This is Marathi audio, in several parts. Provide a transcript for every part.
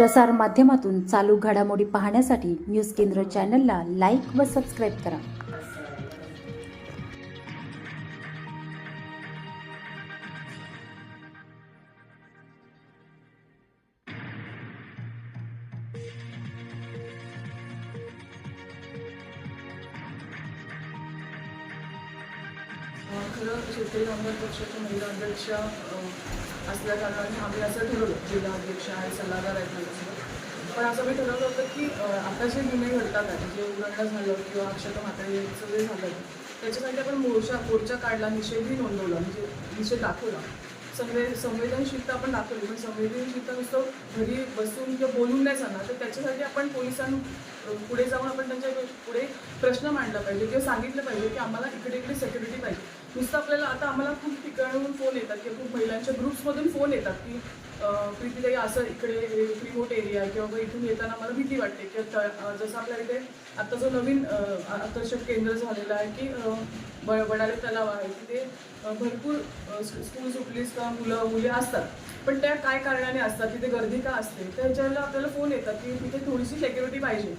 प्रसार माध्यमातून चालू घडामोडी पाहण्यासाठी न्यूज केंद्र चॅनलला लाईक व सबस्क्राईब करा. खरं शेतकरी कामगार पक्षाच्या महिला अध्यक्ष असल्या कारणाने आम्ही असं ठरवलं जिल्हा अध्यक्ष आणि सल्लागार आहेत माझ्यासोबत पण असं मी ठरवलं होतं की आता जे निर्णय घडतात आहे जे उल्लंघन झालं किंवा अक्षता म्हातारीचं जे झालं त्याच्यासाठी आपण मोर्चा मोर्चा काढला निषेधही नोंदवला म्हणजे निषेध दाखवला. संवे संवेदनशीलता आपण दाखवली पण संवेदनशीलता नुसतं घरी बसून किंवा बोलून नाही जाणार तर त्याच्यासाठी आपण पोलिसां पुढे जाऊन आपण त्यांच्या पुढे प्रश्न मांडला पाहिजे किंवा सांगितलं पाहिजे की आम्हाला इकडे इकडे सेक्युरिटी पाहिजे. नुसतं आपल्याला आता आम्हाला खूप ठिकाणाहून फोन येतात किंवा खूप महिलांच्या ग्रुप्समधून फोन येतात की अं, प्रीतीताई असं इकडे रिमोट एरिया किंवा इथून येताना मला भीती वाटते किंवा जसं आपल्या इथे आता जो नवीन आकर्षक केंद्र झालेलं आहे की ब बडाले तलाव आहे तिथे भरपूर स्कूल सुटलीस का मुलं मुली असतात. पण त्या काय कारणाने असतात? तिथे गर्दी का असते? तर ह्याच्याला आपल्याला फोन येतात की तिथे थोडीशी सेक्युरिटी पाहिजे.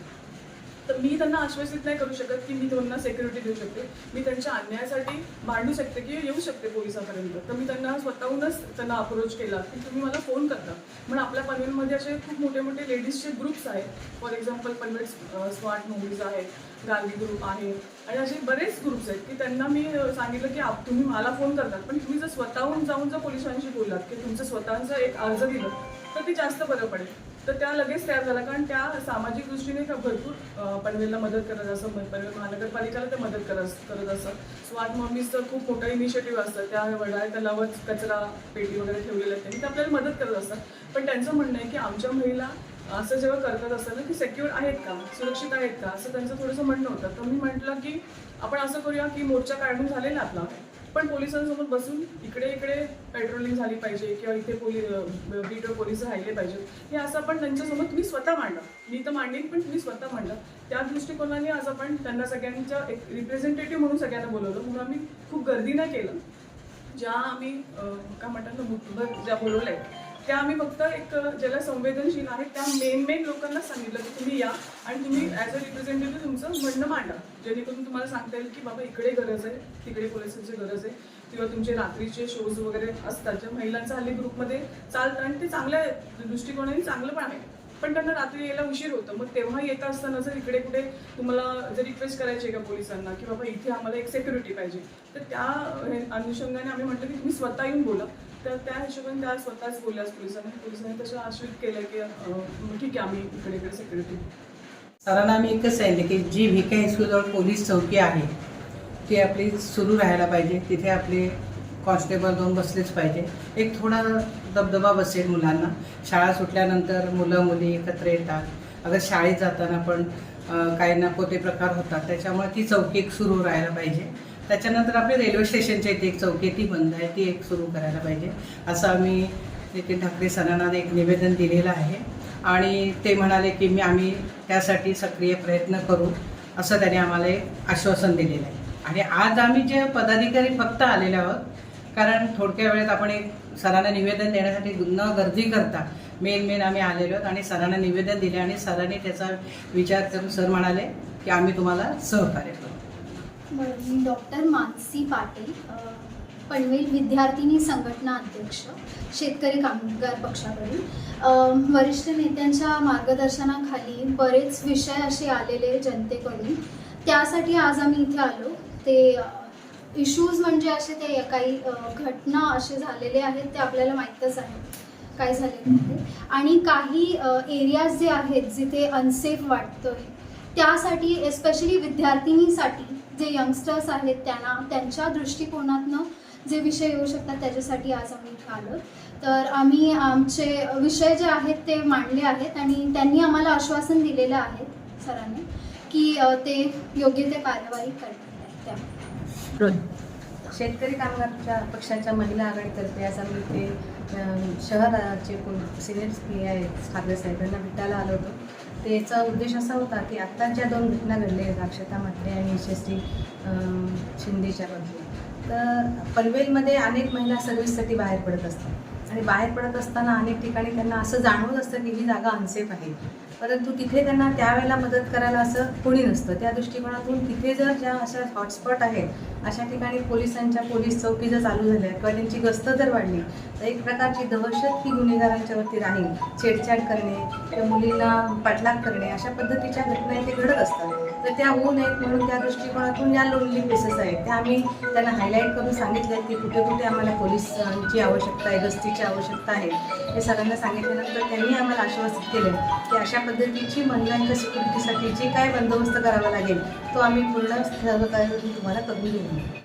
तर मी त्यांना आश्वासित नाही करू शकत की मी त्यांना सेक्युरिटी देऊ शकते. मी त्यांच्या अन्यायासाठी मांडू शकते की येऊ शकते पोलिसापर्यंत. तर मी त्यांना स्वतःहूनच त्यांना अप्रोच केला की तुम्ही मला फोन करता. म्हणून आपल्या पनवेलमध्ये असे खूप मोठे मोठे लेडीजचे ग्रुप्स आहेत. For example Panvel smart movies आहेत गांधी ग्रुप आहे. आणि असे बरेच ग्रुप्स आहेत की त्यांना मी सांगितलं की आप तुम्ही मला फोन करतात. पण तुम्ही जर स्वतःहून जाऊन जर पोलिसांशी बोललात की तुमचं स्वतःचं एक अर्ज दिलं तर ते जास्त बरं पडेल. तर त्या लगेच तयार झाल्या कारण त्या सामाजिक दृष्टीने त्या भरपूर पनवेलला मदत करत असं पनवेल महानगरपालिकेला ते मदत करत करत असतं स्मार्ट मॉमीजचं खूप मोठा इनिशिएटिव्ह असतं. त्या वडाळ तलावच कचरा पेटी वगैरे ठेवलेल्या आहेत. त्यांनी ते आपल्याला मदत करत असतात. पण त्यांचं म्हणणं आहे की आमच्या महिला असं जेव्हा करत असताना की सेक्युअर आहेत का? सुरक्षित आहेत का? असं त्यांचं थोडंसं म्हणणं होतं. तर मी म्हटलं की आपण असं करूया की मोर्चा काढून झालेला आपला. पण पोलिसांसोबत बसून इकडे इकडे पेट्रोलिंग झाली पाहिजे किंवा इथे पोली बीटर पोलीस राहिले पाहिजेत हे असं आपण त्यांच्यासोबत तुम्ही स्वतः मांडा मी तर मांडेन पण तुम्ही स्वतः मांडा त्या दृष्टिकोनाने आज आपण त्यांना सगळ्यांच्या एक रिप्रेझेंटेटिव्ह म्हणून सगळ्यांना बोलवलं. म्हणून आम्ही खूप गर्दी नाही केलं. ज्या आम्ही का काय म्हणतात ना मुठभर ज्या बोलवल्या आहेत त्या आम्ही फक्त एक ज्याला संवेदनशील आहेत त्या मेन मेन लोकांना सांगितलं की तुम्ही या आणि तुम्ही ॲज अ रिप्रेझेंटेटिव्ह तुमचं म्हणणं मांडा. जेणेकरून तुम्हाला सांगता येईल की बाबा इकडे गरज आहे तिकडे पोलिसांची गरज आहे किंवा तुमचे रात्रीचे शोज वगैरे असतात ज्या महिलांचा हल्ली ग्रुपमध्ये चालतं आणि ते चांगल्या दृष्टिकोनाने चांगलं पण आहे. पण त्यांना रात्री यायला उशीर होतं. मग तेव्हा येत असताना जर इकडे कुठे तुम्हाला जर रिक्वेस्ट करायची आहे का पोलिसांना की बाबा इथे आम्हाला एक सेक्युरिटी पाहिजे तर त्या अनुषंगाने आम्ही म्हटलं की तुम्ही स्वतः येऊन बोला. तर त्या हिशोबाने त्या स्वतःच बोलल्या पोलिसांनी. पोलिसांनी तसं आश्रित केलं की अं, ठीक आहे आम्ही इकडे इकडे सेक्युरिटी सरांना आम्ही एकच सांगितलं की जी व्ही के हायस्कूलजवळ पोलीस चौकी आहे ती आपली सुरू राहायला पाहिजे. तिथे आपले कॉन्स्टेबल दोन बसलेच पाहिजे. एक थोडा दबदबा बसेल मुलांना. शाळा सुटल्यानंतर मुलं मुली एकत्र येतात. अगर शाळेत जाताना पण अं, काही नको प्रकार होतात त्याच्यामुळे ती चौकी एक सुरू राहायला पाहिजे. त्याच्यानंतर आपली रेल्वे स्टेशनच्या इथे एक चौकी ती बंद आहे ती एक सुरू करायला पाहिजे. असं आम्ही नितीन ठाकरे सरांना एक निवेदन दिलेलं आहे. आणि ते म्हणाले की मी आम्ही त्यासाठी सक्रिय प्रयत्न करू असं त्याने आम्हाला एक आश्वासन दिलेलं आहे. आणि आज आम्ही जे पदाधिकारी फक्त आलेले आहोत कारण थोडक्या वेळेत आपण एक सरांना निवेदन देण्यासाठी न गर्दी करता मेन मेन आम्ही आलेलो आहोत आणि सरांना निवेदन दिले आणि सरांनी त्याचा विचार करून सर म्हणाले की आम्ही तुम्हाला सहकार्य करू. मी डॉक्टर मानसी पाटील पनवेल विद्यार्थिनी संघटना अध्यक्ष शेतकरी कामगार पक्षाकडून. वरिष्ठ नेत्यांच्या मार्गदर्शनाखाली बरेच विषय असे आलेले जनतेकडून. त्यासाठी आज आम्ही इथे आलो. ते इश्यूज म्हणजे असे ते काही घटना असे झालेले आहेत ते आपल्याला माहीतच आहे. काय झाले आणि काही एरियाज जे आहेत जिथे अनसेफ वाटतोय त्यासाठी एस्पेशली विद्यार्थिनीसाठी जे यंगस्टर्स आहेत त्यांना त्यांच्या दृष्टिकोनातनं जे विषय येऊ शकतात त्याच्यासाठी आज आम्ही इथे आलो तर आम्ही आमचे विषय जे आहेत ते मांडले आहेत आणि त्यांनी आम्हाला आश्वासन दिलेलं आहे सरांनी की ते योग्य ते कार्यवाही करतात त्या शेतकरी कामगारच्या पक्षाच्या महिला आघाडीतर्फे आज आम्ही इथे अं, शहराचे सिनियर पी आय ठाकरे साहेब यांना भेटायला आलो होतो. त्याचा उद्देश असा होता की आत्ता ज्या दोन घटना घडल्या आहेत अक्षता म्हात्रे आणि यशस्वी शिंदेच्या बाजूला तर पनवेलमध्ये अनेक महिला सर्व्हिससाठी बाहेर पडत असतात. आणि बाहेर पडत असताना अनेक ठिकाणी त्यांना असं जाणवत असतं की ही जागा अनसेफ आहे. परंतु तिथे त्यांना त्यावेळेला मदत करायला असं कोणी नसतं. त्या दृष्टिकोनातून तिथे जर ज्या अशा हॉटस्पॉट आहेत अशा ठिकाणी पोलिसांच्या पोलीस चौकी जर चालू झाल्या किंवा त्यांची गस्त जर वाढली तर एक प्रकारची दहशत ही गुन्हेगारांच्यावरती राहील. छेडछाड करणे किंवा मुलींना पाठलाग करणे अशा पद्धतीच्या घटना इथे घडत असतात. तर त्या होऊ नयेत म्हणून त्या दृष्टिकोनातून ज्या लोनली प्लेसेस आहेत त्या आम्ही त्यांना हायलाईट करून सांगितले की कुठे कुठे आम्हाला पोलिसांची आवश्यकता आहे गस्तीची आवश्यकता आहे. हे सगळ्यांना सांगितल्यानंतर त्यांनी आम्हाला आश्वासित केलं की अशा पद्धतीची महिलांच्या सिक्युरिटीसाठी जे काय बंदोबस्त करावा लागेल तो आम्ही पूर्ण सहकार्य तुम्हाला करून देऊ.